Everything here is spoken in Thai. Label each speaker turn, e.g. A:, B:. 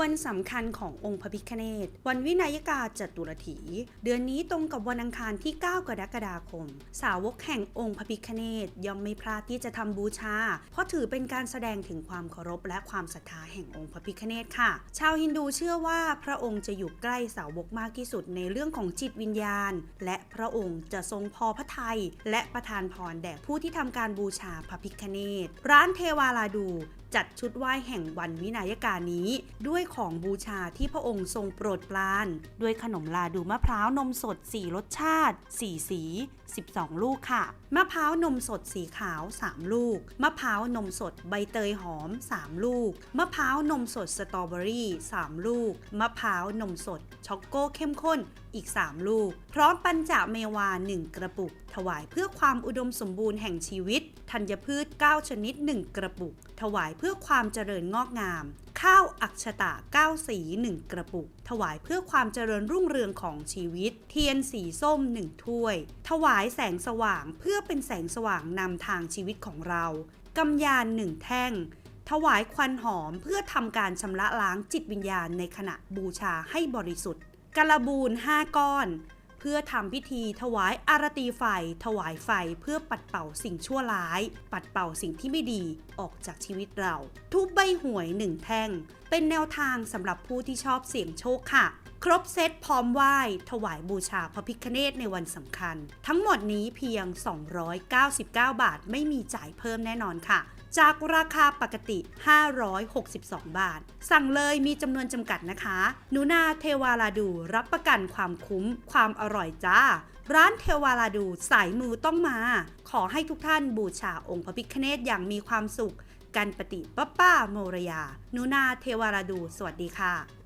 A: วันสำคัญขององค์พระพิฆเนศ วันวินัยกาจตุรถี เดือนนี้ตรงกับวันอังคารที่ 9 กรกฎาคม สาวกแห่งองค์พระพิฆเนศย่อมไม่พลาดที่จะทำบูชา เพราะถือเป็นการแสดงถึงความเคารพและความศรัทธาแห่งองค์พระพิฆเนศค่ะ ชาวฮินดูเชื่อว่าพระองค์จะอยู่ใกล้สาวกมากที่สุดในเรื่องของจิตวิญญาณ และพระองค์จะทรงพอพระทัยและประทานพรแด่ผู้ที่ทำการบูชาพระพิฆเนศ ร้านเทวาลาดู จัดชุดไหว้แห่งวันวินัยการนี้ ด้วยของบูชาที่พระองค์ทรงโปรดปราน ด้วยขนมลาดูมะพร้าวนมสด 4 รสชาติ 4 สี 12 ลูกค่ะ มะพร้าวนมสดสีขาว 3 ลูก มะพร้าวนมสดใบเตยหอม 3 ลูก มะพร้าวนมสดสตรอเบอรี่ 3 ลูก มะพร้าวนมสดช็อกโกเข้มข้นอีก 3 ลูก พร้อมปัญจเมวา 1 กระปุก ถวายเพื่อความอุดมสมบูรณ์แห่งชีวิตธัญพืช 9 ชนิด 1 กระปุก ถวายเพื่อพื่อความเจริญงอกงาม ข้าวอักชตะ9สี1 กระปุก ถวายเพื่อความเจริญรุ่งเรืองของชีวิต เทียนสีส้ม 1 ถ้วย ถวายแสงสว่างเพื่อเป็นแสงสว่างนำทางชีวิตของเรากำยานหนึ่งแท่ง ถวายควันหอมเพื่อทำการชำระล้างจิตวิญญาณในขณะบูชาให้บริสุทธิ์กระบูน5ก้อน พื่อทำพิธีถวายอารตีไฟ ถวายไฟเพื่อปัดเป่าสิ่งชั่วร้าย ปัดเป่าสิ่งที่ไม่ดีออกจากชีวิตเรา ทุบใบหวยหนึ่งแท่ง เป็นแนวทางสำหรับผู้ที่ชอบเสี่ยงโชคค่ะ ครบเซตพร้อมไหว้ ถวายบูชาพระพิฆเนศในวันสำคัญ ทั้งหมดนี้เพียง 299 บาท ไม่มีจ่ายเพิ่มแน่นอนค่ะ จากราคาปกติ 562 บาท สั่งเลยมีจำนวนจำกัดนะคะหนูนาเทวาลาดูรับประกันความคุ้ม ความอร่อยจ้า ร้านเทวาลาดูสายมือต้องมา ขอให้ทุกท่านบูชาองค์พระพิฆเนศอย่างมีความสุข กันปฏิป้าป้าโมรยาหนูนาเทวาลาดู สวัสดีค่ะ